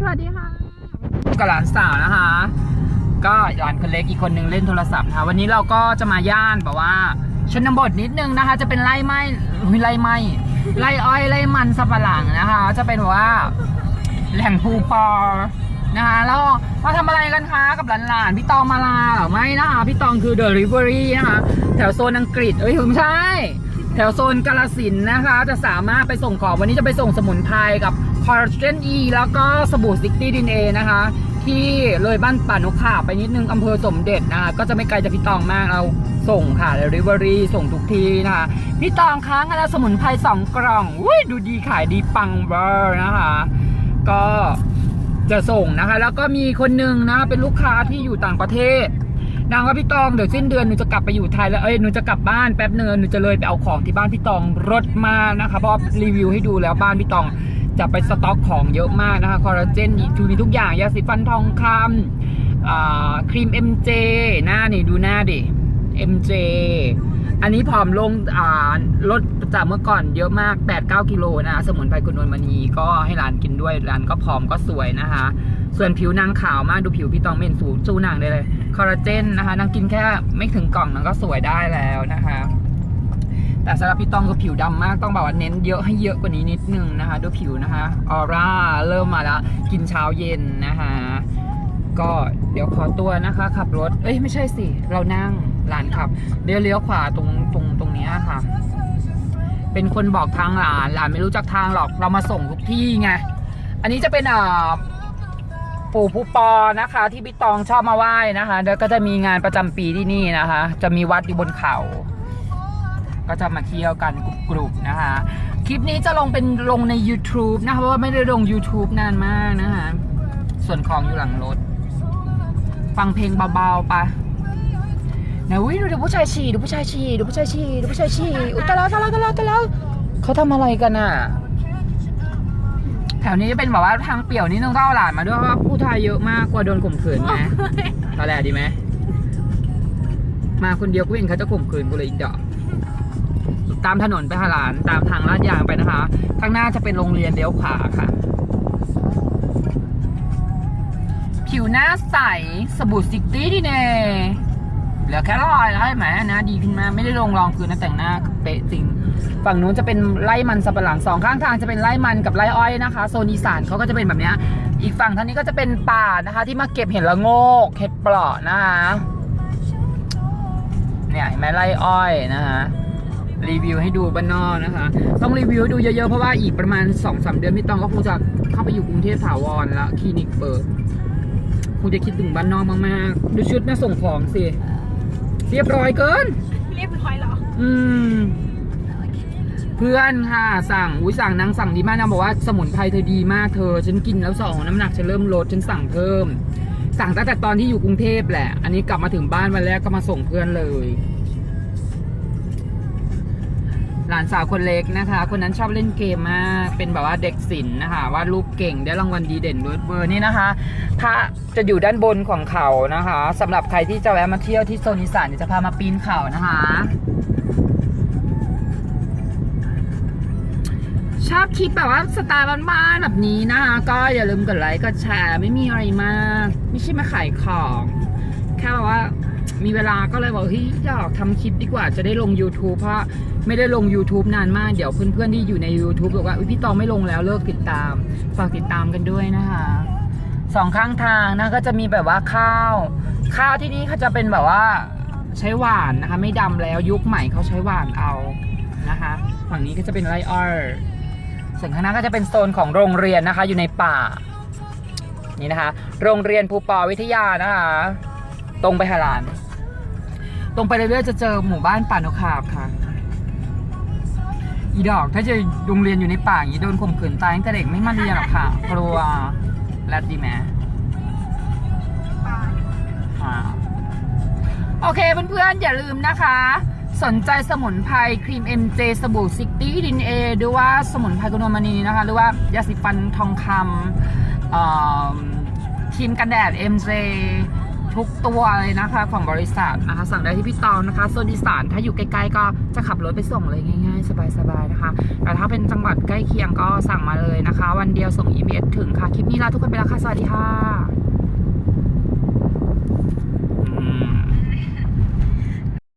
สวัสดีค่ะกับหลานสาวนะคะ ก็หลานคนเล็กอีกคนนึงเล่นโทรศัพท์นะคะวันนี้เราก็จะมาย่านแบบว่า ชนบทนิดนึงนะคะ จะเป็นไร่ไม้ไร่ไม้ไร่อ้อยไร่มันสับปะหลังนะคะ จะเป็นแบบว่าแหล่งภูปอนะคะแล้วมาทำอะไรกันคะกับหลานๆพี่ตองมาลาหรือไม่นะคะพี่ตองคือ Delivery นะคะแถวโซนอังกฤษเอ้ยไม่ใช่ แถวโซนกาลสินนะคะ จะสามารถไปส่งของวันนี้จะไปส่งสมุนไพรกับ คอร์เจนอีแล้วก็สบู่ซิกตี้ดินเอนะคะ ที่เลยบ้านป่านกขาไปนิดนึงอำเภอสมเด็จนะคะก็จะไม่ไกลจากพี่ตองมากเราส่งค่ะ Delivery ส่งทุกทีนะคะ พี่ตองค้างกันแล้วสมุนไพรสองกล่องอุ้ยดูดีขายดีปังเบอร์นะคะ ก็จะส่งนะคะ แล้วก็มีคนหนึ่งนะเป็นลูกค้าที่อยู่ต่างประเทศนางว่าพี่ตองเดี๋ยวสิ้นเดือนหนูจะกลับไปอยู่ไทยแล้วเอ้ยหนูจะกลับบ้านแป๊บเนึงหนูจะเลยไปเอาของที่บ้านพี่ตองรถมานะคะเพราะรีวิวให้ดูแล้วบ้านพี่ตอง จะไปสต็อกของเยอะมากนะคะคอลลาเจนอีกมีทุกอย่าง ยาสีฟันทองคำครีม MJ หน้านี่ดูหน้าดิ MJ อันนี้ผอมลงอ่าลดจากเมื่อก่อนเยอะมาก 8-9 กิโลนะ สมุนไพรคุณนวลมณีก็ให้ร้านกินด้วย ร้านก็ผอมก็สวยนะคะ ส่วนผิวนางขาวมาก ดูผิวพี่ตองเม่นสูงสู้นางได้เลย คอลลาเจนนะคะ นางกินแค่ไม่ถึงกล่องนางก็สวยได้แล้วนะคะ แต่สำหรับพี่ตองก็ผิวดำมากต้องบอกว่าเน้นเยอะให้เยอะกว่านี้นิดนึงนะคะดูผิวนะคะออร่าเริ่มมาแล้วกินเช้าเย็นนะคะก็เดี๋ยวขอตัวนะคะ ขับรถ เอ้ยไม่ใช่สิ เรานั่งหลานขับ เดี๋ยวเลี้ยวขวาตรงตรงตรงนี้ค่ะ เป็นคนบอกทางหลานหลานไม่รู้จักทางหรอกเรามาส่งทุกที่ไง อันนี้จะเป็นอ่าปู่ผู้ปอนะคะ ที่พี่ตองชอบมาไหว้นะคะ แล้วก็จะมีงานประจำปีที่นี่นะคะ จะมีวัดอยู่บนเขา ก็จะมาเที่ยวกันกลุ่มๆนะคะ คลิปนี้จะลงเป็นลงใน YouTube นะคะเพราะว่าไม่ได้ลง YouTube นานมากนะคะ ส่วนของอยู่หลังรถ ฟังเพลงเบาๆไปะนะวิดูผู้ชายฉี่ดูผู้ชายฉี่ดูผู้ชายฉี่ดูผู้ชายฉี่อุยตายแล้วตายแล้วตายแล้วตายแล้วเขาทำอะไรกันอะแถวนี้จะเป็นแบบว่าทางเปี่ยวนี่ต้องเล่าหลานมาด้วยเพราะว่าผู้ชายเยอะมากกลัวโดนข่มขืนไหมตอนแรกดีไหมมาคนเดียวกูเห็นเขาจะข่มขืนกูเลยอีกดอก ตามถนนไปหาหลานตามทางลาดยางไปนะคะ ข้างหน้าจะเป็นโรงเรียนเลี้ยวขวาค่ะ ผิวหน้าใสสบู่ซิกตี้ดีเน่เหลือแค่รอยแล้วเห็นไหมนะดีขึ้นมาไม่ได้ลงรองพื้นนะแต่งหน้าเป๊ะจริง ฝั่งนู้นจะเป็นไร่มันสับปะหลังสองข้างทางจะเป็นไร่มันกับไร่อ้อยนะคะ โซนอีสานเขาก็จะเป็นแบบนี้อีกฝั่งทางนี้ก็จะเป็นป่านะคะ ที่มาเก็บเห็ดละโงกเห็ดปราะนะคะเนี่ยเห็นไหมไร่อ้อยนะคะ รีวิวให้ดูบ้านนอกนะคะ ต้องรีวิวให้ดูเยอะๆ เพราะว่าอีกประมาณ2อสเดือนพี่ตองก็คงจะเข้าไปอยู่กรุงเทพถาวรแล้วคลินิกเปิดคงจะคิดถึงบ้านนอกมากๆ ดูชุดแม่ส่งของสิ เรียบร้อยเกิน เรียบร้อยเหรอ อืม เพื่อนค่ะ สั่งอุ้ยสั่งนางสั่งดีมากนางบอกว่าสมุนไพรเธอดีมากเธอ ฉันกินแล้วสองน้ำหนักฉันเริ่มลดฉันสั่งเพิ่ม สั่งตั้งแต่ตอนที่อยู่กรุงเทพแหละ อันนี้กลับมาถึงบ้านวันแรกก็มาส่งเพื่อนเลย หลานสาวคนเล็กนะคะ คนนั้นชอบเล่นเกมมากเป็นแบบว่าเด็กศิลป์นะคะวาดรูปเก่งได้รางวัลดีเด่นด้วยเบอร์นี่นะคะพระจะอยู่ด้านบนของเขานะคะสำหรับใครที่จะแวะมาเที่ยวที่โซนอีสานเดี๋ยวจะพามาปีนเขานะคะ ชอบคลิปแบบว่าสไตล์บ้านๆแบบนี้นะคะ ก็อย่าลืมกดไลค์กดแชร์ไม่มีอะไรมาก ไม่ใช่มาขายของ แค่แบบว่า มีเวลาก็เลยบอกเฮ้ยอยากทำคลิปดีกว่าจะได้ลง YouTube เพราะไม่ได้ลง YouTube นานมากเดี๋ยวเพื่อนๆที่อยู่ใน YouTube บอกว่าอุ๊ยพี่ตองไม่ลงแล้วเลิกติดตาม ฝากติดตามกันด้วยนะคะสองข้างทางนะก็จะมีแบบว่าข้าว ข้าวที่นี่เขาจะเป็นแบบว่าใช้หวานนะคะ ไม่ดำแล้วยุคใหม่เขาใช้หวานเอานะคะฝั่งนี้ก็จะเป็นไรออร์ส่วนข้างหน้าก็จะเป็นโซนของโรงเรียนนะคะ อยู่ในป่า นี่นะคะ โรงเรียนภูปอวิทยานะคะ ตรงไปหาหลาน ตรงไปเรื่อยๆจะเจอหมู่บ้านป่านกขาบค่ะ อีดอกถ้าจะโรงเรียนอยู่ในป่าอย่างนี้โดนข่มขืนตายตั้งแต่เด็กไม่มาเรียนหรอกค่ะกลัวแรดดีไหมอ่าโอเคเพื่อนๆ อย่าลืมนะคะ สนใจสมุนไพรครีม MJ สบู่ซิกตี้ดินเอหรือว่าสมุนไพรกุนวลมณีนะคะ หรือว่ายาสีฟันทองคำครีมกันแดด MJ ทุกตัวเลยนะคะของบริษัทนะคะสั่งได้ที่พี่ตองนะคะโซนอีสานถ้าอยู่ใกล้ๆก็จะขับรถไปส่งเลยง่าย ๆ สบายๆนะคะ แต่ถ้าเป็นจังหวัดใกล้เคียงก็สั่งมาเลยนะคะ วันเดียวส่ง EMS ถึงค่ะ คลิปนี้ลาทุกคนไปแล้วค่ะ สวัสดีค่ะ